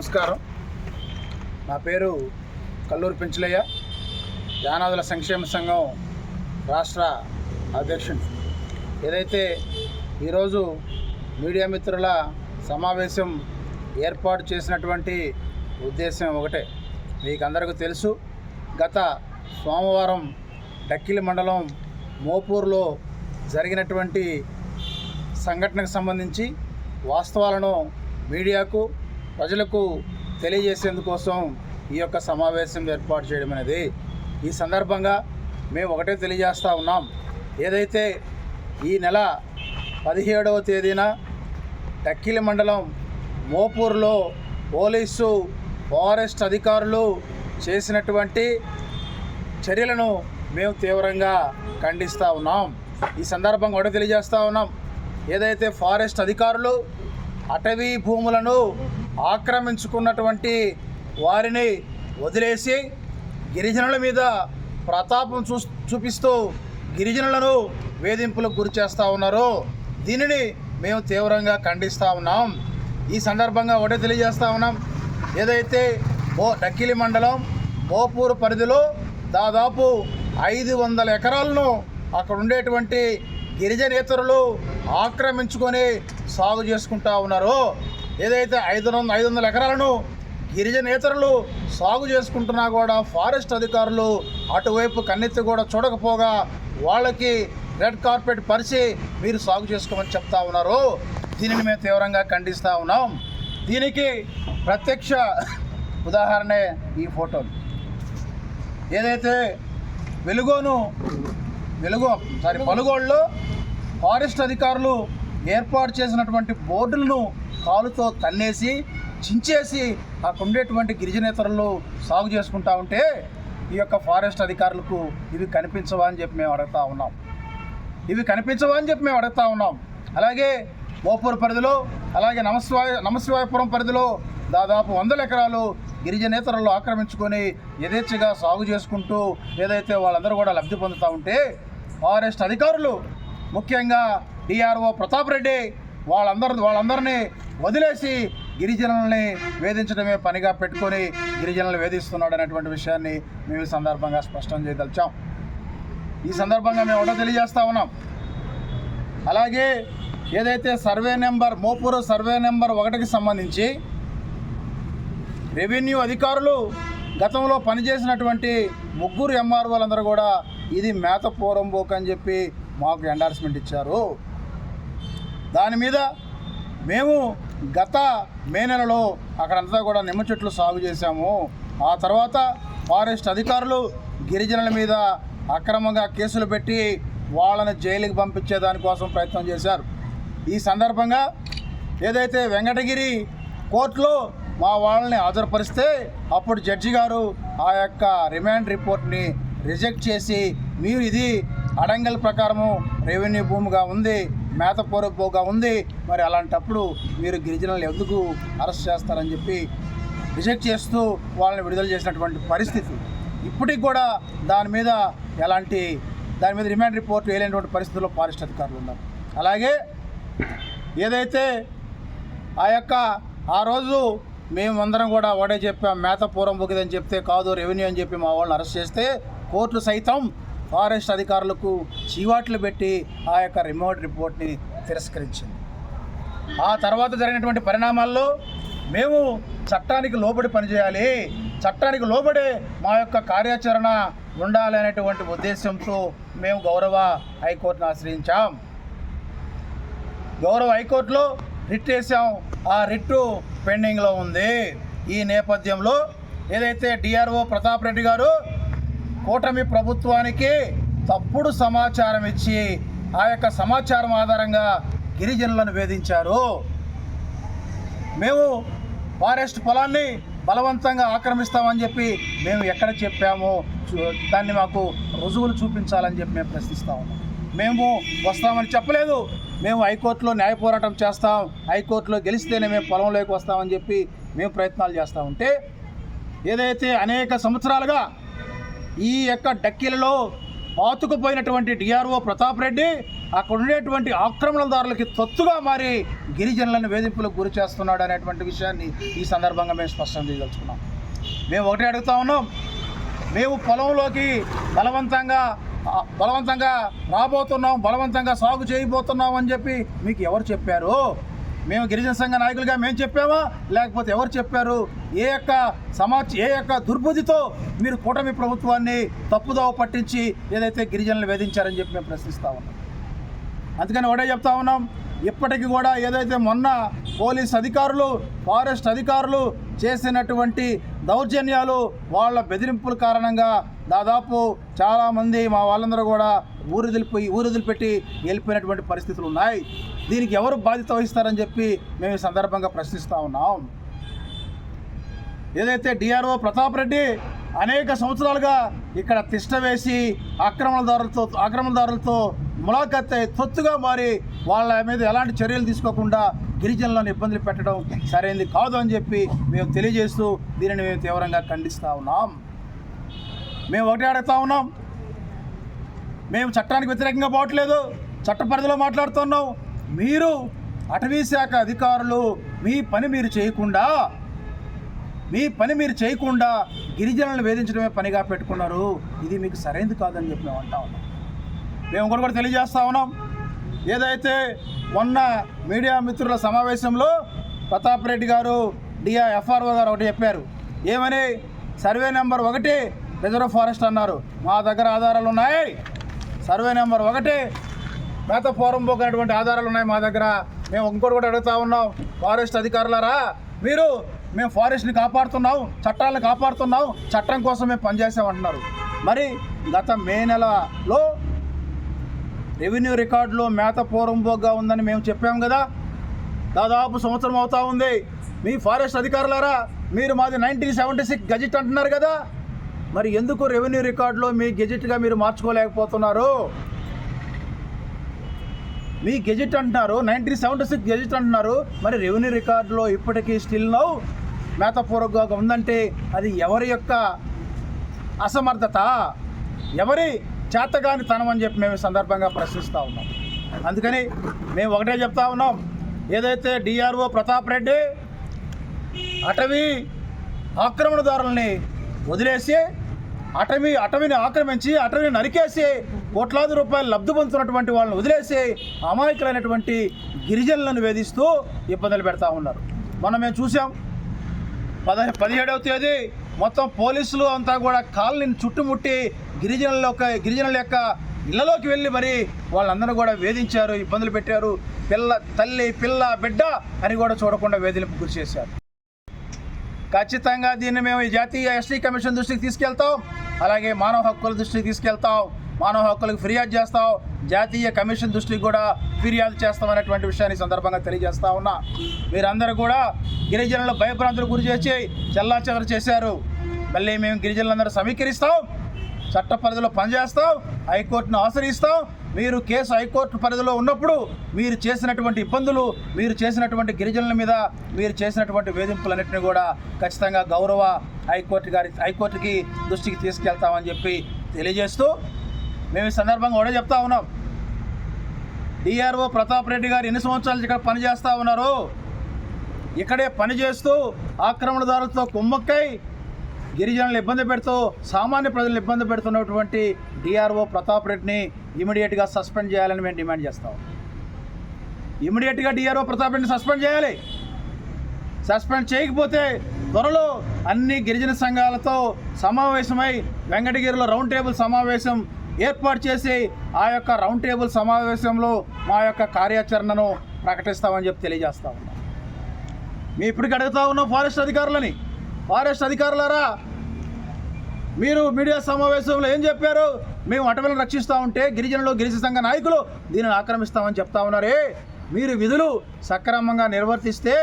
నమస్కారం. నా పేరు కల్లూరు పెంచులయ్య. యానాదుల సంక్షేమ సంఘం రాష్ట్ర అధ్యక్షుడు ఏదైతే ఈరోజు మీడియా మిత్రుల సమావేశం ఏర్పాటు చేసినటువంటి ఉద్దేశం ఒకటే. మీకు అందరికీ తెలుసు గత సోమవారం డక్కిలి మండలం మోపూర్లో జరిగినటువంటి సంఘటనకు సంబంధించి వాస్తవాలను మీడియాకు ప్రజలకు తెలియజేసేందుకోసం ఈ యొక్క సమావేశం ఏర్పాటు చేయడం అనేది. ఈ సందర్భంగా మేము ఒకటే తెలియజేస్తూ ఉన్నాం. ఏదైతే ఈ నెల పదిహేడవ తేదీన టక్కిలి మండలం మోపూర్లో పోలీసు ఫారెస్ట్ అధికారులు చేసినటువంటి చర్యలను మేము తీవ్రంగా ఖండిస్తూ ఉన్నాం. ఈ సందర్భంగా కూడా తెలియజేస్తూ ఉన్నాం. ఏదైతే ఫారెస్ట్ అధికారులు అటవీ భూములను ఆక్రమించుకున్నటువంటి వారిని వదిలేసి గిరిజనుల మీద ప్రతాపం చూ చూపిస్తూ గిరిజనులను వేధింపులకు గురి చేస్తూ ఉన్నారు. దీనిని మేము తీవ్రంగా ఖండిస్తూ ఉన్నాం. ఈ సందర్భంగా ఒకటే తెలియజేస్తూ ఉన్నాం. ఏదైతే మో డక్కిలి మండలం మోపూరు పరిధిలో దాదాపు ఐదు వందల ఎకరాలను అక్కడ ఉండేటువంటి గిరిజనేతరులు ఆక్రమించుకొని సాగు చేసుకుంటా ఉన్నారు ఏదైతే ఐదు వందల ఐదు వందల ఎకరాలను గిరిజనేతరులు సాగు చేసుకుంటున్నా కూడా ఫారెస్ట్ అధికారులు అటువైపు కన్నెత్తి కూడా చూడకపోగా వాళ్ళకి రెడ్ కార్పెట్ పరిచి మీరు సాగు చేసుకోమని చెప్తా ఉన్నారు. దీనిని మేము తీవ్రంగా ఖండిస్తూ ఉన్నాం. దీనికి ప్రత్యక్ష ఉదాహరణే ఈ ఫోటోలు. ఏదైతే వెలుగోను వెలుగు. సారీ పలుగోళ్ళు ఫారెస్ట్ అధికారులు ఏర్పాటు చేసినటువంటి బోర్డులను కాలుతో తన్నేసి చించేసి అక్కడ ఉండేటువంటి గిరిజనేతరులు సాగు చేసుకుంటా ఉంటే ఈ యొక్క ఫారెస్ట్ అధికారులకు ఇవి కనిపించవా అని చెప్పి మేము అడుగుతా ఉన్నాం. ఇవి కనిపించవా అని చెప్పి మేము అడుగుతా ఉన్నాం. అలాగే ఓపూర్ పరిధిలో అలాగే నమస్వాయ నమశివాయపురం పరిధిలో దాదాపు వందల ఎకరాలు గిరిజనేతరులు ఆక్రమించుకొని యథేచ్ఛగా సాగు చేసుకుంటూ ఏదైతే వాళ్ళందరూ కూడా లబ్ధి పొందుతూ ఉంటే ఫారెస్ట్ అధికారులు ముఖ్యంగా డిఆర్ఓ ప్రతాప్ రెడ్డి వాళ్ళందరూ వాళ్ళందరినీ వదిలేసి గిరిజనుల్ని వేధించడమే పనిగా పెట్టుకొని గిరిజనులు వేధిస్తున్నాడు అనేటువంటి విషయాన్ని మేము ఈ సందర్భంగా స్పష్టం చేయదలిచాం. ఈ సందర్భంగా మేము ఒకటో తెలియజేస్తా ఉన్నాం. అలాగే ఏదైతే survey number Mopuru survey number ఒకటికి సంబంధించి రెవెన్యూ అధికారులు గతంలో పనిచేసినటువంటి ముగ్గురు ఎంఆర్ఓలందరూ కూడా ఇది మేత పోరంబోక్ అని చెప్పి మాకు ఎండార్స్మెంట్ ఇచ్చారు. దాని మీద మేము గత మే నెలలో అక్కడంతా కూడా నిమ్మ చెట్లు సాగు చేశాము. ఆ తర్వాత ఫారెస్ట్ అధికారులు గిరిజనుల మీద అక్రమంగా కేసులు పెట్టి వాళ్ళని జైలుకి పంపించే దానికోసం ప్రయత్నం చేశారు. ఈ సందర్భంగా ఏదైతే వెంకటగిరి కోర్టులో మా వాళ్ళని హాజరుపరిస్తే అప్పుడు జడ్జి గారు ఆ యొక్క రిమాండ్ రిపోర్ట్ని రిజెక్ట్ చేసి మీరు ఇది అడంగల్ ప్రకారము రెవెన్యూ భూమిగా ఉంది మేతపూరపుగా ఉంది. మరి అలాంటప్పుడు మీరు గిరిజనులు ఎందుకు అరెస్ట్ చేస్తారని చెప్పి రిజెక్ట్ చేస్తూ వాళ్ళని విడుదల చేసినటువంటి పరిస్థితి. ఇప్పటికి కూడా దాని మీద ఎలాంటి దాని మీద రిమాండ్ రిపోర్ట్ వేయలేనటువంటి పరిస్థితుల్లో ఫారెస్ట్ అధికారులు ఉన్నారు. అలాగే ఏదైతే ఆ యొక్క ఆ రోజు మేమందరం కూడా ఒకటే చెప్పాం మేత పూర్వం బుకిదని చెప్తే కాదు రెవెన్యూ అని చెప్పి మా వాళ్ళని అరెస్ట్ చేస్తే కోర్టు సైతం ఫారెస్ట్ అధికారులకు చీవాట్లు పెట్టి ఆ యొక్క రిమోట్ రిపోర్ట్ని తిరస్కరించింది. ఆ తర్వాత జరిగినటువంటి పరిణామాల్లో మేము చట్టానికి లోబడి పనిచేయాలి చట్టానికి లోబడే మా యొక్క కార్యాచరణ ఉండాలి అనేటువంటి ఉద్దేశంతో మేము గౌరవ హైకోర్టును ఆశ్రయించాం. గౌరవ హైకోర్టులో రిట్ వేసాం. ఆ రిట్టు పెండింగ్లో ఉంది. ఈ నేపథ్యంలో ఏదైతే డిఆర్ఓ ప్రతాప్ రెడ్డి గారు కూటమి ప్రభుత్వానికి తప్పుడు సమాచారం ఇచ్చి ఆ యొక్క సమాచారం ఆధారంగా గిరిజనులను వేధించారు. మేము ఫారెస్ట్ పొలాన్ని బలవంతంగా ఆక్రమిస్తామని చెప్పి మేము ఎక్కడ చెప్పామో? చూ- దాన్ని మాకు రుజువులు చూపించాలని చెప్పి మేము ప్రశ్నిస్తా ఉన్నాం. మేము వస్తామని చెప్పలేదు. మేము హైకోర్టులో న్యాయ పోరాటం చేస్తాం. హైకోర్టులో గెలిస్తేనే మేము పొలంలోకి వస్తామని చెప్పి మేము ప్రయత్నాలు చేస్తూ ఉంటే ఏదైతే అనేక సంవత్సరాలుగా ఈ యొక్క డక్కీలలో పాతుకుపోయినటువంటి డిఆర్ఓ ప్రతాప్ రెడ్డి అక్కడ ఉండేటువంటి ఆక్రమణదారులకి తొత్తుగా మారి గిరిజనులను వేధింపులకు గురి చేస్తున్నాడు అనేటువంటి విషయాన్ని ఈ సందర్భంగా మేము స్పష్టం చేయదలుచుకున్నాం. మేము ఒకటే అడుగుతా ఉన్నాం. మేము పొలంలోకి బలవంతంగా బలవంతంగా రాబోతున్నాం బలవంతంగా సాగు చేయబోతున్నాం అని చెప్పి మీకు ఎవరు చెప్పారు? మేము గిరిజన సంఘ నాయకులుగా మేము చెప్పామా? లేకపోతే ఎవరు చెప్పారు? ఏ యొక్క సమాచ ఏ యొక్క దుర్బుద్ధితో మీరు కూటమి ప్రభుత్వాన్ని తప్పుదోవ పట్టించి ఏదైతే గిరిజనులు వేధించారని చెప్పి మేము ప్రశ్నిస్తా ఉన్నాం. అందుకని ఒకటే చెప్తా ఉన్నాం ఇప్పటికి కూడా ఏదైతే మొన్న పోలీస్ అధికారులు ఫారెస్ట్ అధికారులు చేసినటువంటి దౌర్జన్యాలు వాళ్ళ బెదిరింపుల కారణంగా దాదాపు చాలామంది మా వాళ్ళందరూ కూడా ఊరు వదిలిపోయి ఊరు వదిలిపెట్టి వెళ్ళిపోయినటువంటి పరిస్థితులు ఉన్నాయి. దీనికి ఎవరు బాధ్యత వహిస్తారని చెప్పి మేము ఈ సందర్భంగా ప్రశ్నిస్తూ ఉన్నాం. ఏదైతే డిఆర్ఓ ప్రతాప్ రెడ్డి అనేక సంవత్సరాలుగా ఇక్కడ తిష్ట వేసి ఆక్రమణదారులతో ఆక్రమణదారులతో ములాఖత్ తొత్తుగా మారి వాళ్ళ మీద ఎలాంటి చర్యలు తీసుకోకుండా గిరిజనులను ఇబ్బందులు పెట్టడం సరైనది కాదు అని చెప్పి మేము తెలియజేస్తూ దీనిని మేము తీవ్రంగా ఖండిస్తూ ఉన్నాం. మేము ఒకటే అడుగుతా ఉన్నాం. మేము చట్టానికి వ్యతిరేకంగా పోవట్లేదు. చట్ట పరిధిలో మాట్లాడుతున్నాం. మీరు అటవీ శాఖ అధికారులు మీ పని మీరు చేయకుండా మీ పని మీరు చేయకుండా గిరిజనులను వేధించడమే పనిగా పెట్టుకున్నారు. ఇది మీకు సరైనది కాదని చెప్పి మేము అంటా ఉన్నాం. మేము ఒకటి కూడా తెలియజేస్తా ఉన్నాం. ఏదైతే మొన్న మీడియా మిత్రుల సమావేశంలో ప్రతాప్ రెడ్డి గారు డిఆ ఎఫ్ఆర్ఓ గారు ఒకటి చెప్పారు. ఏమని? సర్వే నెంబర్ ఒకటి రిజర్వ్ ఫారెస్ట్ అన్నారు. మా దగ్గర ఆధారాలు ఉన్నాయి. సర్వే నెంబర్ ఒకటి. మేత ఫోరం పోకినటువంటి ఆధారాలు ఉన్నాయి మా దగ్గర. మేము ఇంకోటి కూడా అడుగుతా ఉన్నాం. ఫారెస్ట్ అధికారులారా మీరు మేము ఫారెస్ట్ని కాపాడుతున్నాం చట్టాలను కాపాడుతున్నాం చట్టం కోసం మేము పనిచేసామంటున్నారు. మరి గత మే నెలలో రెవెన్యూ రికార్డులో మేత పూర్వంబోగ్గా ఉందని మేము చెప్పాం కదా. దాదాపు సంవత్సరం అవుతా ఉంది. మీ ఫారెస్ట్ అధికారులారా మీరు మాది నైన్టీన్ సెవెంటీ సిక్స్ గజెట్ అంటున్నారు కదా. మరి ఎందుకు రెవెన్యూ రికార్డులో మీ గెజెట్గా మీరు మార్చుకోలేకపోతున్నారు? మీ గెజెట్ అంటున్నారు నైన్టీన్ సెవెంటీ సిక్స్ గెజెట్ అంటున్నారు మరి రెవెన్యూ రికార్డులో ఇప్పటికీ స్టిల్ నౌ మేతపూర్వకంగా ఉందంటే అది ఎవరి యొక్క అసమర్థత? ఎవరి చేతగాని తనం అని చెప్పి మేము సందర్భంగా ప్రశ్నిస్తూ ఉన్నాం. అందుకని మేము ఒకటే చెప్తా ఉన్నాం. ఏదైతే డిఆర్ఓ ప్రతాప్ రెడ్డి అటవీ ఆక్రమణదారుల్ని వదిలేసి అటవీ అటవీని ఆక్రమించి అటవీని నరికేసి కోట్లాది రూపాయలు లబ్ధి పొందుతున్నటువంటి వాళ్ళని వదిలేసి అమాయకులైనటువంటి గిరిజనులను వేధిస్తూ ఇబ్బందులు పెడతా ఉన్నారు. మనం మేము చూసాం పద పదిహేడవ తేదీ మొత్తం పోలీసులు అంతా కూడా కాలనీని చుట్టుముట్టి గిరిజనుల యొక్క గిరిజనుల యొక్క ఇళ్ళలోకి వెళ్ళి మరి వాళ్ళందరూ కూడా వేధించారు ఇబ్బందులు పెట్టారు. పిల్ల తల్లి పిల్ల బిడ్డ అని కూడా చూడకుండా వేధింపు గురి చేశారు. ఖచ్చితంగా దీన్ని మేము ఈ జాతీయ ఎస్టీ కమిషన్ దృష్టికి తీసుకెళ్తాం. అలాగే మానవ హక్కుల దృష్టికి తీసుకెళ్తాం. మానవ హక్కులకు ఫిర్యాదు చేస్తాం. జాతీయ కమిషన్ దృష్టికి కూడా ఫిర్యాదు చేస్తాం అనేటువంటి విషయాన్ని సందర్భంగా తెలియజేస్తా ఉన్నా. మీరందరూ కూడా గిరిజనులు భయభ్రాంతులకు గురి చేసి చెల్లా చేశారు. మళ్ళీ మేము గిరిజనులందరూ సమీకరిస్తాం. చట్ట పరిధిలో పనిచేస్తాం. హైకోర్టును ఆశ్రయిస్తాం. మీరు కేసు హైకోర్టు పరిధిలో ఉన్నప్పుడు మీరు చేసినటువంటి ఇబ్బందులు మీరు చేసినటువంటి గిరిజనుల మీద మీరు చేసినటువంటి వేధింపులన్నింటినీ కూడా ఖచ్చితంగా గౌరవ హైకోర్టు గారి హైకోర్టుకి దృష్టికి తీసుకెళ్తామని చెప్పి తెలియజేస్తూ మేము ఈ సందర్భంగా కూడా చెప్తా ఉన్నాం. డిఆర్ఓ ప్రతాప్ రెడ్డి గారు ఎన్ని సంవత్సరాలు ఇక్కడ పనిచేస్తూ ఉన్నారు? ఇక్కడే పనిచేస్తూ ఆక్రమణదారులతో కుమ్మక్కై గిరిజనులు ఇబ్బంది పెడుతూ సామాన్య ప్రజలు ఇబ్బంది పెడుతున్నటువంటి డిఆర్ఓ ప్రతాప్ రెడ్డిని ఇమీడియట్గా సస్పెండ్ చేయాలని మేము డిమాండ్ చేస్తాం. ఇమీడియట్గా డిఆర్ఓ ప్రతాప్ రెడ్డిని సస్పెండ్ చేయాలి. సస్పెండ్ చేయకపోతే త్వరలో అన్ని గిరిజన సంఘాలతో సమావేశమై వెంకటగిరిలో రౌండ్ టేబుల్ సమావేశం ఏర్పాటు చేసి ఆ యొక్క రౌండ్ టేబుల్ సమావేశంలో మా యొక్క కార్యాచరణను ప్రకటిస్తామని చెప్పి తెలియజేస్తా ఉన్నాం. మీ ఇప్పటికి అడుగుతా ఉన్నాం ఫారెస్ట్ అధికారులని. ఫారెస్ట్ అధికారులారా మీరు మీడియా సమావేశంలో ఏం చెప్పారు? మేము అటవీలను రక్షిస్తూ ఉంటే గిరిజనులు గిరిజన సంఘ నాయకులు దీనిని ఆక్రమిస్తామని చెప్తా ఉన్నారే. మీరు విధులు సక్రమంగా నిర్వర్తిస్తే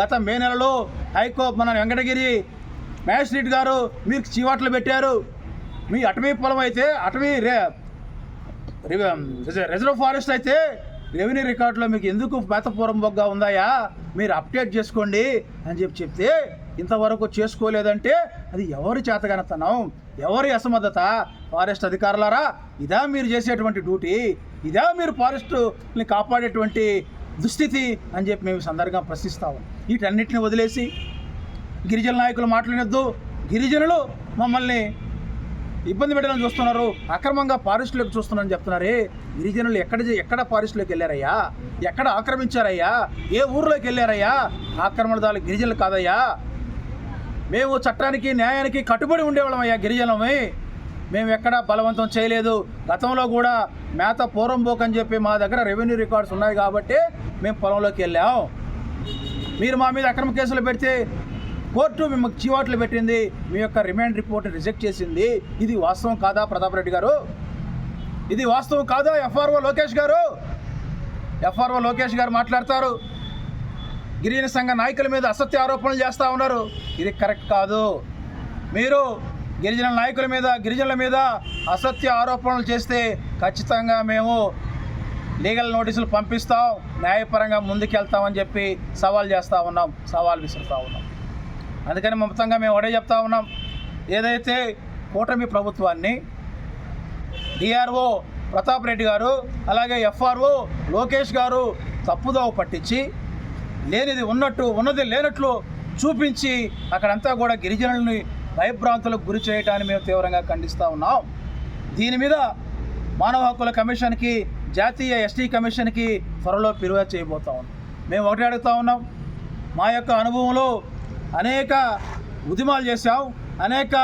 గత మే నెలలో హైకో మన వెంకటగిరి మ్యాజిస్ట్రేట్ గారు మీకు చీవాట్లు పెట్టారు. మీ అటవీ పొలం అయితే అటవీ రే రిజర్వ్ ఫారెస్ట్ అయితే రెవెన్యూ రికార్డులో మీకు ఎందుకు మేతపూర్వం బొగ్గా ఉందాయా? మీరు అప్డేట్ చేసుకోండి అని చెప్పి చెప్తే ఇంతవరకు చేసుకోలేదంటే అది ఎవరి చేతగనతనం ఎవరి అసమర్థత ఫారెస్ట్ అధికారులారా? ఇదా మీరు చేసేటువంటి డ్యూటీ ఇదా మీరు ఫారెస్ట్ని కాపాడేటువంటి దుస్థితి అని చెప్పి మేము సందర్భంగా ప్రశ్నిస్తాము వీటన్నిటిని వదిలేసి గిరిజన నాయకులు మాట్లాడొద్దు. గిరిజనులు మమ్మల్ని ఇబ్బంది పెట్టడం చూస్తున్నారు. అక్రమంగా ఫారెస్ట్లోకి చూస్తున్నారని చెప్తున్నారే. గిరిజనులు ఎక్కడ ఎక్కడ ఫారెస్ట్లోకి వెళ్ళారయ్యా? ఎక్కడ ఆక్రమించారయ్యా? ఏ ఊర్లోకి వెళ్ళారయ్యా? ఆక్రమణదారులు గిరిజనులు కాదయ్యా. మేము చట్టానికి న్యాయానికి కట్టుబడి ఉండేవాళ్ళం అయ్యా గిరిజనమే మేము ఎక్కడా బలవంతం చేయలేదు. గతంలో కూడా మేత పూర్వం పోకని అని చెప్పి మా దగ్గర రెవెన్యూ రికార్డ్స్ ఉన్నాయి కాబట్టి మేము పొలంలోకి వెళ్ళాం. మీరు మా మీద అక్రమ కేసులు పెడితే కోర్టు మిమ్మల్ని చీవాట్లు పెట్టింది. మీ యొక్క రిమాండ్ రిపోర్ట్ రిజెక్ట్ చేసింది. ఇది వాస్తవం కాదా ప్రతాప్ రెడ్డి గారు? ఇది వాస్తవం కాదా ఎఫ్ఆర్ఓ లోకేష్ గారు? ఎఫ్ఆర్ఓ లోకేష్ గారు మాట్లాడతారు. గిరిజన సంఘ నాయకుల మీద అసత్య ఆరోపణలు చేస్తూ ఉన్నారు. ఇది కరెక్ట్ కాదు. మీరు గిరిజన నాయకుల మీద గిరిజనుల మీద అసత్య ఆరోపణలు చేస్తే ఖచ్చితంగా మేము లీగల్ నోటీసులు పంపిస్తాం. న్యాయపరంగా ముందుకెళ్తామని చెప్పి సవాల్ చేస్తూ ఉన్నాం. సవాల్ విసురుతూ ఉన్నాం. అందుకని మొత్తంగా మేము ఒకటే చెప్తా ఉన్నాం. ఏదైతే కూటమి ప్రభుత్వాన్ని డిఆర్ఓ ప్రతాప్ రెడ్డి గారు అలాగే ఎఫ్ఆర్ఓ లోకేష్ గారు తప్పుదోవ పట్టించి లేనిది ఉన్నట్టు ఉన్నది లేనట్లు చూపించి అక్కడంతా కూడా గిరిజనుల్ని భయభ్రాంతులకు గురి చేయటాన్ని మేము తీవ్రంగా ఖండిస్తూ ఉన్నాం. దీని మీద మానవ హక్కుల కమిషన్కి జాతీయ ఎస్టీ కమిషన్కి త్వరలో ఫిర్యాదు చేయబోతా ఉన్నాం. మేము ఒకటి అడుగుతా ఉన్నాం మా యొక్క అనుభవంలో అనేక ఉద్యమాలు చేశాం అనేక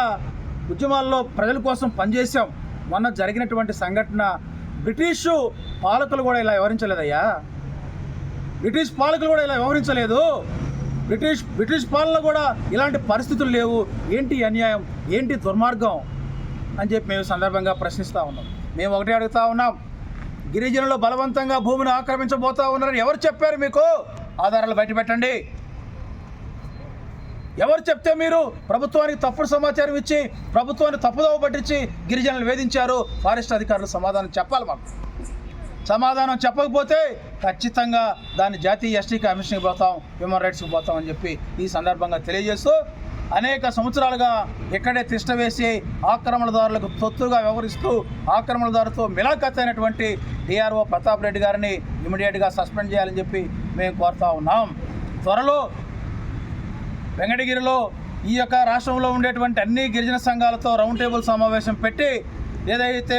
ఉద్యమాల్లో ప్రజల కోసం పనిచేశాం. మొన్న జరిగినటువంటి సంఘటన బ్రిటిషు పాలకులు కూడా ఇలా వివరించలేదయ్యా. బ్రిటిష్ పాలకులు కూడా ఇలా వ్యవహరించలేదు. బ్రిటిష్ బ్రిటిష్ పాలన కూడా ఇలాంటి పరిస్థితులు లేవు. ఏంటి అన్యాయం? ఏంటి దుర్మార్గం? అని చెప్పి మేము సందర్భంగా ప్రశ్నిస్తూ ఉన్నాం. మేము ఒకటే అడుగుతా ఉన్నాం. గిరిజనులు బలవంతంగా భూమిని ఆక్రమించబోతా ఉన్నారని ఎవరు చెప్పారు మీకు? ఆధారాలు బయట పెట్టండి. ఎవరు చెప్తే మీరు? ప్రభుత్వానికి తప్పుడు సమాచారం ఇచ్చి ప్రభుత్వాన్ని తప్పుదోవ పట్టించి గిరిజనులు వేధించారు. ఫారెస్ట్ అధికారులు సమాధానం చెప్పాలి మాకు. సమాధానం చెప్పకపోతే ఖచ్చితంగా దాన్ని జాతీయ ఎస్టీ కమిషన్కి పోతాం హ్యూమన్ రైట్స్కి పోతాం అని చెప్పి ఈ సందర్భంగా తెలియజేస్తూ అనేక సంవత్సరాలుగా ఇక్కడే తిష్ట వేసి ఆక్రమణదారులకు తొత్తుగా వ్యవహరిస్తూ ఆక్రమణదారుతో మిలాఖత్ అయినటువంటి డిఆర్ఓ ప్రతాప్ రెడ్డి గారిని ఇమీడియట్గా సస్పెండ్ చేయాలని చెప్పి మేము కోరుతా ఉన్నాం. త్వరలో వెంకటగిరిలో ఈ యొక్క రాష్ట్రంలో ఉండేటువంటి అన్ని గిరిజన సంఘాలతో రౌండ్ టేబుల్ సమావేశం పెట్టి ఏదైతే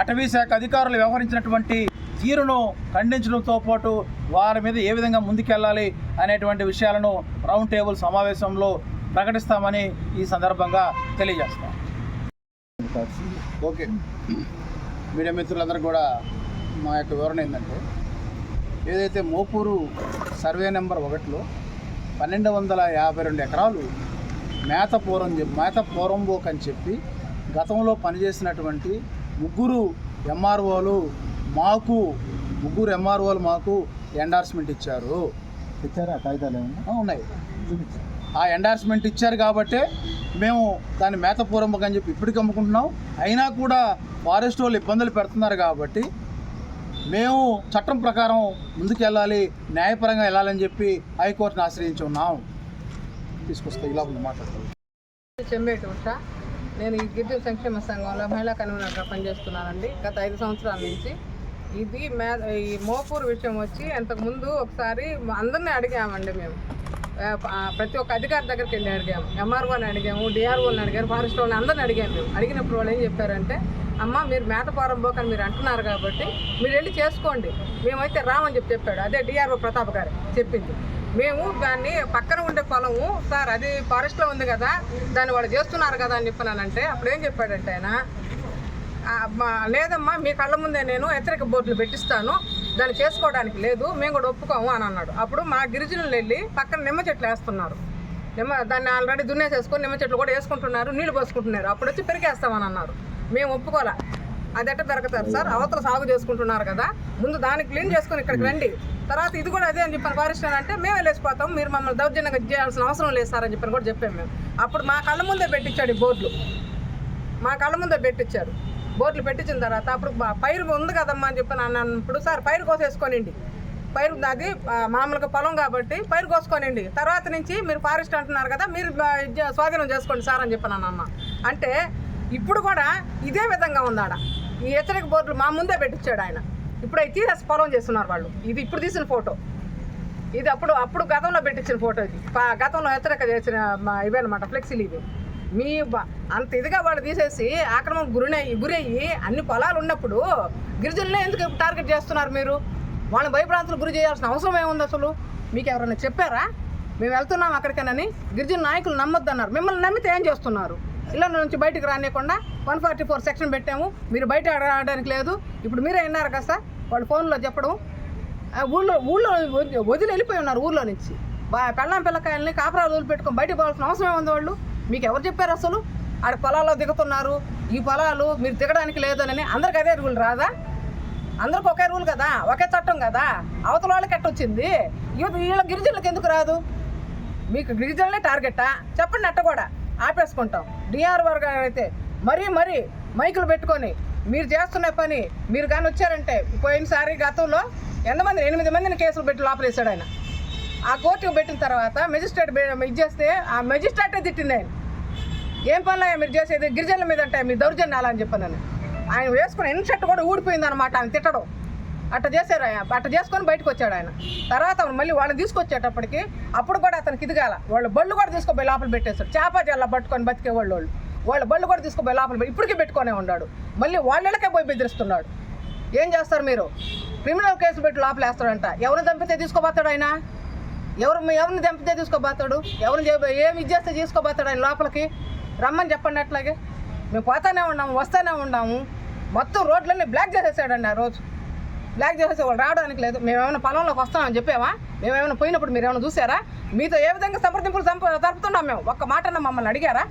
అటవీ శాఖ అధికారులు వ్యవహరించినటువంటి తీరును ఖండించడంతో పాటు వారి మీద ఏ విధంగా ముందుకెళ్ళాలి అనేటువంటి విషయాలను రౌండ్ టేబుల్ సమావేశంలో ప్రకటిస్తామని ఈ సందర్భంగా తెలియజేస్తాం. ఓకే. మీడియా మిత్రులందరూ కూడా మా యొక్క వివరణ ఏంటంటే ఏదైతే మోపూరు సర్వే నెంబర్ ఒకటిలో పన్నెండు వందల యాభై రెండు ఎకరాలు మేత పూర్వం మేత పూర్వంబోక్ అని చెప్పి గతంలో పనిచేసినటువంటి ముగ్గురు ఎంఆర్ఓలు మాకు ముగ్గురు ఎంఆర్ఓలు మాకు ఎండార్స్మెంట్ ఇచ్చారు. ఇచ్చారా? కాగితాలు ఉన్నాయి. ఆ ఎండార్స్మెంట్ ఇచ్చారు కాబట్టే మేము దాన్ని మేత పూర్వంబోక్ అని చెప్పి ఇప్పటికి అమ్ముకుంటున్నాం. అయినా కూడా ఫారెస్ట్ వాళ్ళు ఇబ్బందులు పెడుతున్నారు కాబట్టి మేము చట్టం ప్రకారం ముందుకెళ్ళాలి న్యాయపరంగా వెళ్ళాలని చెప్పి హైకోర్టుని ఆశ్రయించి ఉన్నాం. తీసుకొస్తే ఇలా ఉంది మాట్లాడతాం. చెంబేటి ఉష. నేను ఈ గిరిజన సంక్షేమ సంఘంలో మహిళా కన్వీనర్గా పనిచేస్తున్నానండి. గత ఐదు సంవత్సరాల నుంచి ఇది మే ఈ మోపూర్ విషయం వచ్చి అంతకుముందు ఒకసారి అందరినీ అడిగామండి మేము. ప్రతి ఒక్క అధికారి దగ్గరికి వెళ్ళి అడిగాము ఎంఆర్ఓని అడిగాము డిఆర్ఓని అడిగారు ఫారెస్ట్ వాళ్ళని అందరిని అడిగాము మేము. అడిగినప్పుడు వాళ్ళు ఏం చెప్పారంటే అమ్మ మీరు మేతపారం పోకని మీరు అంటున్నారు కాబట్టి మీరు వెళ్ళి చేసుకోండి. మేమైతే రామని చెప్పి చెప్పాడు. అదే డిఆర్ఓ ప్రతాప్ గారు చెప్పింది. మేము దాన్ని పక్కన ఉండే పొలము సార్ అది ఫారెస్ట్లో ఉంది కదా దాన్ని వాళ్ళు చేస్తున్నారు కదా అని చెప్పినానంటే అప్పుడు ఏం చెప్పాడంటే ఆయన లేదమ్మా మీ కళ్ళ ముందే నేను హెచ్చరిక బోర్డులు పెట్టిస్తాను. దాన్ని చేసుకోవడానికి లేదు మేము కూడా ఒప్పుకోము అని అన్నాడు. అప్పుడు మా గిరిజనులు వెళ్ళి పక్కన నిమ్మ చెట్లు వేస్తున్నారు. నిమ్మ దాన్ని ఆల్రెడీ దున్నేసేసుకొని నిమ్మ చెట్లు కూడా వేసుకుంటున్నారు నీళ్ళు పోసుకుంటున్నారు. అప్పుడు వచ్చి పెరిగేస్తామని అన్నారు. మేము ఒప్పుకోలే అది ఎట్ట పెరగతారు సార్? అవతల సాగు చేసుకుంటున్నారు కదా. ముందు దాన్ని క్లీన్ చేసుకొని ఇక్కడికి రండి. తర్వాత ఇది కూడా అదే అని చెప్పాను ఫారెస్ట్ అని అంటే మేము వెళ్ళేసిపోతాం మీరు మమ్మల్ని దౌర్జన్యంగా చేయాల్సిన అవసరం లేదు సార్ అని చెప్పని కూడా చెప్పాము మేము. అప్పుడు మా కళ్ళ ముందే పెట్టించాడు ఈ బోర్డులు. మా కళ్ళ ముందే పెట్టించారు. బోర్డులు పెట్టించిన తర్వాత అప్పుడు పైరు ఉంది కదమ్మా అని చెప్పి అన్నప్పుడు సార్ పైరు కోసేసుకోనండి పైరు అది మామూలుగా పొలం కాబట్టి పైరు కోసుకోనండి తర్వాత నుంచి మీరు ఫారెస్ట్ అంటున్నారు కదా మీరు స్వాధీనం చేసుకోండి సార్ అని చెప్పి అన్న. అంటే ఇప్పుడు కూడా ఇదే విధంగా ఉందాడ. ఈ హెచ్చరిక బోర్డులు మా ముందే పెట్టించాడు ఆయన. ఇప్పుడు అవి పొలం చేస్తున్నారు వాళ్ళు. ఇది ఇప్పుడు తీసిన ఫోటో. ఇది అప్పుడు అప్పుడు గతంలో పెట్టించిన ఫోటో ఇది. గతంలో హెచ్చరిక చేసిన ఇవే ఇవన్నమాట ఫ్లెక్సీలు ఇవి. మీ అంత ఇదిగా వాళ్ళు తీసేసి ఆక్రమణ గురినయ్యి గురయ్యి అన్ని పొలాలు ఉన్నప్పుడు గిరిజనులే ఎందుకు టార్గెట్ చేస్తున్నారు మీరు? వాళ్ళని భయప్రాంతులకు గురి చేయాల్సిన అవసరం ఏముంది అసలు? మీకు ఎవరైనా చెప్పారా? మేము వెళ్తున్నాం అక్కడికేనని గిరిజన నాయకులు నమ్మొద్దన్నారు. మిమ్మల్ని నమ్మితే ఏం చేస్తున్నారు? ఇళ్ళ నుంచి బయటికి రానియకుండా వన్ ఫార్టీ ఫోర్ సెక్షన్ పెట్టాము. మీరు బయట ఆడడానికి లేదు. ఇప్పుడు మీరే విన్నారు కదా సార్ వాళ్ళు ఫోన్లో చెప్పడం. ఆ ఊళ్ళో ఊళ్ళో వదిలి- వెళ్ళిపోయి ఉన్నారు ఊళ్ళో నుంచి. బా పిల్లకాయల్ని కాపురాలు వదిలిపెట్టుకొని బయటకు పోవాల్సిన అవసరం ఏముంది వాళ్ళు? మీకు ఎవరు చెప్పారు అసలు? ఆడ పొలాల్లో దిగుతున్నారు. ఈ పొలాలు మీరు దిగడానికి లేదనని అందరికి అదే రూల్ రాదా? అందరికి ఒకే రూల్ కదా? ఒకే చట్టం కదా? అవతల వాళ్ళకి ఎట్టొచ్చింది? యువత వీళ్ళ గిరిజనులకు ఎందుకు రాదు? మీకు గిరిజనులే టార్గెటా? చెప్పండి అట్ట కూడా. ఆపేసుకుంటాం. డిఆర్ వర్గ అయితే మరీ మరీ మైకులు పెట్టుకొని మీరు చేస్తున్న పని మీరు కానీ వచ్చారంటే పోయినసారి గతంలో ఎంతమంది? ఎనిమిది మందిని కేసులు పెట్టి లోపలేసాడు ఆయన. ఆ కోర్టుకు పెట్టిన తర్వాత మెజిస్ట్రేట్ ఇది చేస్తే ఆ మెజిస్ట్రేటే తిట్టింది ఆయన. ఏం పనులు మీరు చేసేది? గిరిజనుల మీద అంటే మీ దౌర్జన్యాలు అని చెప్పాను ఆయన వేసుకున్న ఇన్ షర్ట్ కూడా ఊడిపోయింది అనమాట ఆయన తిట్టడం. అట్ట చేశారు ఆయన. అట్ట చేసుకొని బయటకు వచ్చాడు ఆయన. తర్వాత మళ్ళీ వాళ్ళని తీసుకొచ్చేటప్పటికి అప్పుడు కూడా అతనికి ఇదిగాల వాళ్ళు బళ్ళు కూడా తీసుకుపోయి లోపల పెట్టేశారు. చేప జల్ల పట్టుకొని బతికే వాళ్ళు వాళ్ళు. వాళ్ళ బళ్ళు కూడా తీసుకుపోయి లోపల పెట్టి ఇప్పటికీ పెట్టుకొనే ఉన్నాడు. మళ్ళీ వాళ్ళకే పోయి బెదిరిస్తున్నాడు. ఏం చేస్తారు మీరు? క్రిమినల్ కేసు పెట్టి లోపల వేస్తాడంట ఎవరిని చంపితే తీసుకోబోతాడు ఆయన? ఎవరు ఎవరిని చంపితే తీసుకోబోతాడు? ఎవరిని ఏమి ఇది చేస్తే తీసుకోబోతాడు ఆయన లోపలికి? రమ్మని చెప్పండి అట్లాగే. మేము పోతానే ఉన్నాము వస్తానే ఉన్నాము. మొత్తం రోడ్లన్నీ బ్లాక్ చేసేసాడండి ఆ రోజు. బ్లాక్ చేసేసి వాళ్ళు రావడానికి లేదు. మేమేమైనా పొలంలోకి వస్తామని చెప్పావా మేమేమైనా పోయినప్పుడు మీరు ఏమైనా చూసారా? మీతో ఏ విధంగా సంప్రదింపులు సంప జరుపుతున్నాం మేము? ఒక్క మాటన మమ్మల్ని అడిగారా?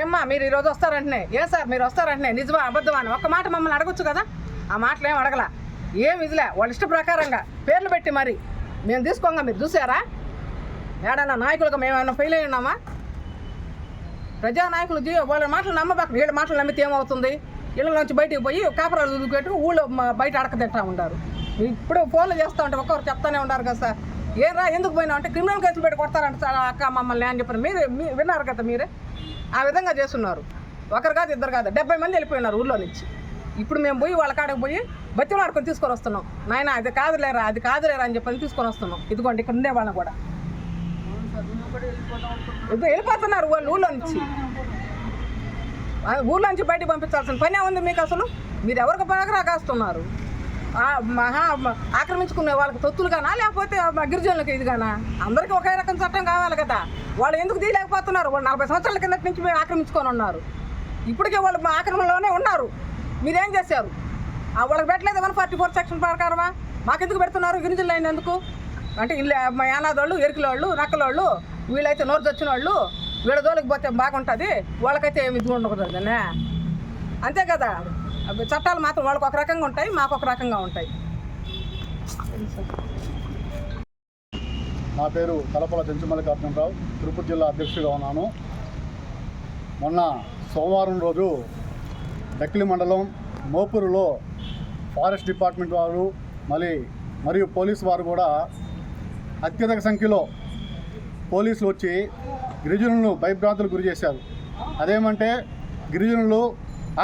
ఏమ్మా మీరు ఈరోజు వస్తారంటనే. ఏ సార్ మీరు వస్తారంటనే. నిజమా అబద్ధమా అని ఒక్క మాట మమ్మల్ని అడగొచ్చు కదా? ఆ మాటలు ఏం అడగల. ఏం ఇదిలే వాళ్ళ ఇష్ట ప్రకారంగా పేర్లు పెట్టి మరి. మేము తీసుకోగా మీరు చూసారా? ఏడన్నా నాయకులుగా మేమేమైనా ఫెయిల్ అయి ఉన్నామా? ప్రజానాయకులు జీ- వాళ్ళ మాటలు నమ్మబాక వీళ్ళ మాటలు నమ్మితే ఏమవుతుంది? ఇళ్ళ నుంచి బయటికి పోయి కాపురాలు వదిలిపెట్టి ఊళ్ళో బయట అడక ఉంటారు. ఇప్పుడు ఫోన్లు చేస్తూ ఉంటే ఒక్కొక్కరు చెప్తానే ఉన్నారు కదా సార్. ఏ రా ఎందుకు పోయినా అంటే క్రిమినల్ కేసులు పెట్టి కొడతారంట సార్ అక్క మమ్మల్ని అని చెప్పిన మీరే విన్నారు కదా మీరే? ఆ విధంగా చేస్తున్నారు. ఒకరు కాదు ఇద్దరు కాదు. డెబ్బై మంది వెళ్ళిపోయినారు ఊళ్ళో నుంచి. ఇప్పుడు మేము పోయి వాళ్ళ కాడకు పోయి బతిలో ఆడుకొని తీసుకొని వస్తున్నాం. నాయన అది కాదులేరా అది కాదులేరా అని చెప్పని తీసుకొని వస్తున్నాం. ఇదిగోండి ఇక్కడ ఉండే వాళ్ళని కూడా. ఇప్పుడు వెళ్ళిపోతున్నారు వాళ్ళు ఊళ్ళో నుంచి. ఊళ్ళో నుంచి బయటికి పంపించాల్సిన పనే ఉంది మీకు అసలు? మీరు ఎవరికి బాగా కాస్తున్నారు మహా ఆక్రమించుకునే వాళ్ళకి తొత్తులుగానా లేకపోతే గిరిజనులకు ఇదిగానా? అందరికీ ఒకే రకం చట్టం కావాలి కదా. వాళ్ళు ఎందుకు తీయలేకపోతున్నారు? వాళ్ళు నలభై సంవత్సరాల కిందటి నుంచి మేము ఆక్రమించుకొని ఉన్నారు. ఇప్పటికే వాళ్ళు మా ఆక్రమణలోనే ఉన్నారు. మీరేం చేశారు? వాళ్ళకి పెట్టలేదు వన్ ఫార్టీ ఫోర్ సెక్షన్ ప్రకారమా? మాకెందుకు పెడుతున్నారు? గిరిజనులు అయినందుకు? అంటే ఇల్లు మా యానాదోళ్ళు ఎరికిలోళ్ళు నక్కలోళ్ళు వీళ్ళైతే నోరు తెచ్చిన వాళ్ళు వీళ్ళ దోళ్ళకి పోతే బాగుంటుంది వాళ్ళకైతే ఏమి ఇది ఉండకూడదు అంతే కదా? చట్టాలు మాత్రం వాళ్ళకి ఒక రకంగా ఉంటాయి మాకు ఒక రకంగా ఉంటాయి. నా పేరు తలపల చెంచుమల్లికార్జునరావు తిరుపతి జిల్లా అధ్యక్షుడిగా ఉన్నాను. మొన్న సోమవారం రోజు దక్కిలి మండలం మోపూరులో ఫారెస్ట్ డిపార్ట్మెంట్ వారు మళ్ళీ మరియు పోలీసు వారు కూడా అత్యధిక సంఖ్యలో పోలీసులు వచ్చి గిరిజనులను భయభ్రాంతులకు గురి చేశారు. అదేమంటే గిరిజనులు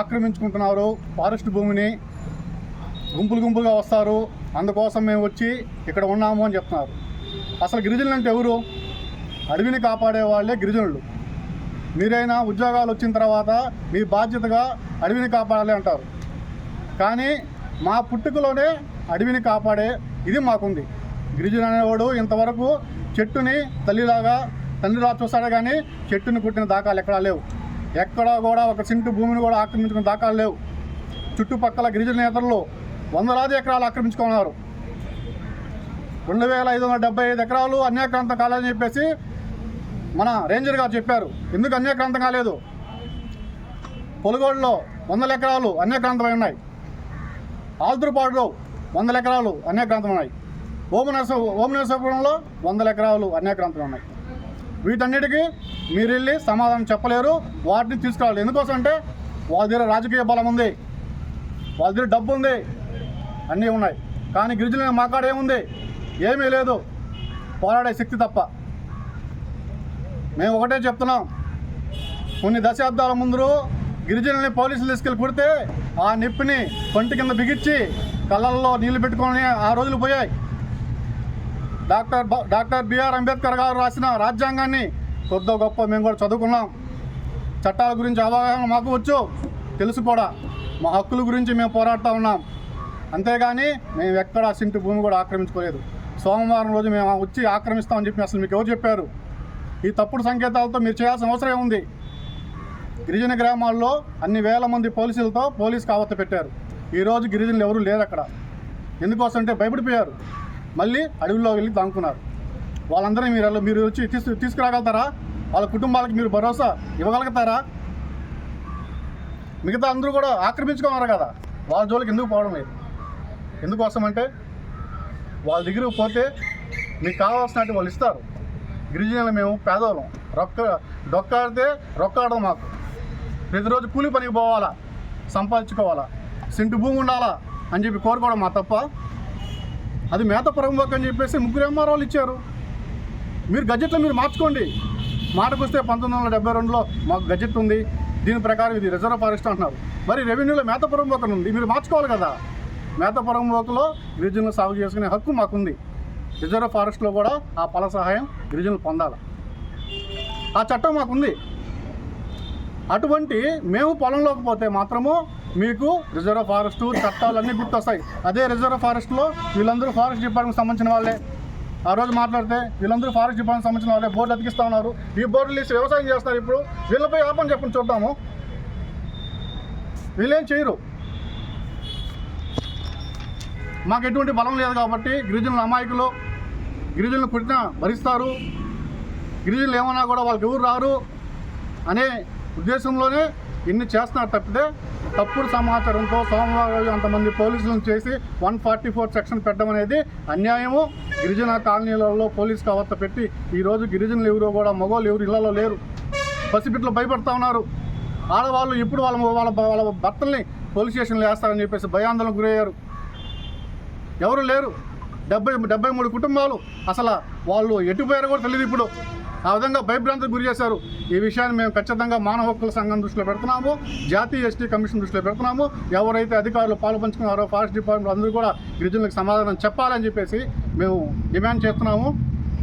ఆక్రమించుకుంటున్నారు ఫారెస్ట్ భూమిని గుంపులు గుంపులుగా వస్తారు అందుకోసం మేము వచ్చి ఇక్కడ ఉన్నాము అని చెప్తున్నారు. అసలు గిరిజనులు అంటే ఎవరు? అడవిని కాపాడే వాళ్ళే గిరిజనులు. మీరైనా ఉద్యోగాలు వచ్చిన తర్వాత మీ బాధ్యతగా అడవిని కాపాడాలి అంటారు. కానీ మా పుట్టుకలోనే అడవిని కాపాడే ఇది మాకుంది. గిరిజన అనేవాడు ఇంతవరకు చెట్టుని తల్లిలాగా తండ్రిలా చూస్తాడే కానీ చెట్టుని కుట్టిన దాఖలు ఎక్కడా లేవు. ఎక్కడా కూడా ఒక సింటు భూమిని కూడా ఆక్రమించుకున్న దాఖలు లేవు. చుట్టుపక్కల గిరిజన నేతలు వందలాది ఎకరాలు ఆక్రమించుకున్నారు. రెండు వేల ఐదు వందల డెబ్బై ఐదు ఎకరాలు అన్యాక్రాంతం కాలేదని చెప్పేసి మన రేంజర్ గారు చెప్పారు. ఎందుకు అన్యాక్రాంతం కాలేదు? పొలుగోడులో వందల ఎకరాలు అన్యాక్రాంతమై ఉన్నాయి. ఆల్దురుపాడులో వందల ఎకరాలు అన్యాక్రాంతం ఉన్నాయి. ఓమనరస ఓమనరసాపురంలో వందల ఎకరాలు అన్యాక్రాంతం ఉన్నాయి. వీటన్నిటికీ మీరు వెళ్ళి సమాధానం చెప్పలేరు వాటిని తీసుకురావాలి. ఎందుకోసం అంటే వాళ్ళ దగ్గర రాజకీయ బలం ఉంది వాళ్ళ దగ్గర డబ్బు ఉంది అన్నీ ఉన్నాయి. కానీ గిరిజన మాకాడ ఏముంది? ఏమీ లేదు. పోరాడే శక్తి తప్ప. మేము ఒకటే చెప్తున్నాం. కొన్ని దశాబ్దాల ముందు గిరిజనుల్ని పోలీసులు తీసుకెళ్ళి కుడితే ఆ నిప్పిని పంటి కింద బిగించి కళ్ళల్లో నీళ్ళు పెట్టుకొని ఆ రోజులు పోయాయి. డాక్టర్ డాక్టర్ బిఆర్ అంబేద్కర్ గారు రాసిన రాజ్యాంగాన్ని కొద్దో గొప్ప మేము కూడా చదువుకున్నాం. చట్టాల గురించి అవగాహన మాకు వచ్చు తెలుసు కూడా. మా హక్కుల గురించి మేము పోరాడుతూ ఉన్నాం. అంతేగాని మేము ఎక్కడ సింటి భూమి కూడా ఆక్రమించుకోలేదు. సోమవారం రోజు మేము వచ్చి ఆక్రమిస్తామని చెప్పి అసలు మీకు ఎవరు చెప్పారు? ఈ తప్పుడు సంకేతాలతో మీరు చేయాల్సిన అవసరం ఉంది గిరిజన గ్రామాల్లో అన్ని వేల మంది పోలీసులతో పోలీస్ కావత్తు పెట్టారు. ఈరోజు గిరిజనులు ఎవరూ లేరు అక్కడ. ఎందుకోసం అంటే భయపడిపోయారు. మళ్ళీ అడవిలో వెళ్ళి దాంకున్నారు. వాళ్ళందరూ మీరు మీరు వచ్చి తీసు తీసుకురాగలుగుతారా? వాళ్ళ కుటుంబాలకు మీరు భరోసా ఇవ్వగలుగుతారా? మిగతా అందరూ కూడా ఆక్రమించుకున్నారు కదా. వాళ్ళ జోలికి ఎందుకు పోవడం లేదు ఎందుకోసం అంటే వాళ్ళ దగ్గరకు పోతే మీకు కావాల్సినట్టు వాళ్ళు ఇస్తారు. గిరిజనులు మేము పేదవాళ్ళం రొక్క డొక్కాడితే రొక్కాడదు మాకు. ప్రతిరోజు కూలి పనికి పోవాలా? సంపాదించుకోవాలా? సెంటు భూమి ఉండాలా? అని చెప్పి కోరుకోవడం మా తప్ప. అది మేత ప్రముఖ అని చెప్పేసి ముగ్గురు ఎంఆర్ఓలు వాళ్ళు ఇచ్చారు. మీరు గజెట్లో మీరు మార్చుకోండి. మాటకు వస్తే పంతొమ్మిది వందల డెబ్బై రెండులో మాకు గజెట్ ఉంది. దీని ప్రకారం ఇది రిజర్వ్ ఫారెస్ట్ అంటున్నారు. మరి రెవెన్యూలో మేత పొరంబోక్ ఉంది. మీరు మార్చుకోవాలి కదా? మేత పొరంబోకులో గిరిజనులు సాగు చేసుకునే హక్కు మాకుంది. రిజర్వ్ ఫారెస్ట్లో కూడా ఆ ఫల సహాయం గిరిజనులు పొందాలి. ఆ చట్టం మాకుంది. అటువంటి మేము పొలంలోకి పోతే మాత్రము మీకు రిజర్వ్ ఫారెస్ట్ చట్టాలు అన్నీ గుర్తొస్తాయి. అదే రిజర్వ్ ఫారెస్ట్లో వీళ్ళందరూ ఫారెస్ట్ డిపార్ట్మెంట్ సంబంధించిన వాళ్ళే. ఆ రోజు మాట్లాడితే వీళ్ళందరూ ఫారెస్ట్ డిపార్ట్మెంట్ సంబంధించిన వాళ్ళే. బోర్డు అతికిస్తా ఉన్నారు. ఈ బోర్డులు తీసి వ్యవసాయం చేస్తారు ఇప్పుడు. వీళ్ళపై ఆపని చెప్పని చూద్దాము. వీళ్ళేం చేయరు. మాకు ఎటువంటి బలం లేదు కాబట్టి గిరిజనుల అమాయకులు గిరిజనులు పుట్టిన భరిస్తారు. గిరిజనులు ఏమన్నా కూడా వాళ్ళకి ఎవరు రారు అనే ఉద్దేశంలోనే ఇన్ని చేస్తున్నారు తప్పితే తప్పుడు సమాచారంతో సోమవారం అంతమంది పోలీసులను చేసి వన్ ఫార్టీ ఫోర్ సెక్షన్ పెట్టడం అనేది అన్యాయము. గిరిజన కాలనీలలో పోలీస్ కవర్త పెట్టి ఈరోజు గిరిజనులు ఎవరు కూడా మగవాళ్ళు ఎవరు ఇళ్ళలో లేరు. పసిపిట్లు భయపడతా ఉన్నారు. ఆడవాళ్ళు ఇప్పుడు వాళ్ళ వాళ్ళ వాళ్ళ భర్తల్ని పోలీస్ స్టేషన్లో వేస్తారని చెప్పేసి భయాందోళనకు గురయ్యారు. ఎవరు లేరు. డెబ్బై డెబ్బై మూడు కుటుంబాలు. అసలు వాళ్ళు ఎటుపోయారో కూడా తెలియదు ఇప్పుడు. ఆ విధంగా భయభ్రాంతికి గురి చేశారు. ఈ విషయాన్ని మేము ఖచ్చితంగా మానవ హక్కుల సంఘం దృష్టిలో పెడుతున్నాము. జాతీయ ఎస్టీ కమిషన్ దృష్టిలో పెడుతున్నాము. ఎవరైతే అధికారులు పాలు పంచుకున్నారో ఫారెస్ట్ డిపార్ట్మెంట్ అందరూ కూడా గిరిజనులకు సమాధానం చెప్పాలని చెప్పేసి మేము డిమాండ్ చేస్తున్నాము.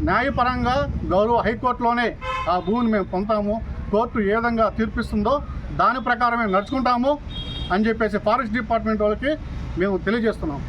న్యాయపరంగా గౌరవ హైకోర్టులోనే ఆ భూమిని మేము పొందుతాము. కోర్టు ఏ విధంగా తీర్పిస్తుందో దాని ప్రకారం మేము నడుచుకుంటాము అని చెప్పేసి ఫారెస్ట్ డిపార్ట్మెంట్ వాళ్ళకి మేము తెలియజేస్తున్నాము.